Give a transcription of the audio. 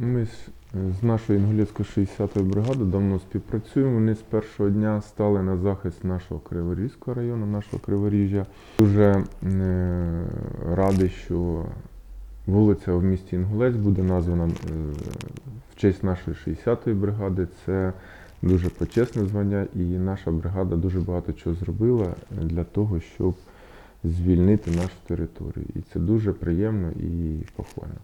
Ми з, нашою інгулецькою 60-ї бригади давно співпрацюємо. Вони з першого дня стали на захист нашого Криворізького району, нашого Криворіжжя. Дуже е, радий, що вулиця в місті Інгулець буде названа е, в честь нашої 60-ї бригади. Це дуже почесне звання, і наша бригада дуже багато чого зробила е, для того, щоб звільнити нашу територію. І це дуже приємно і похвально.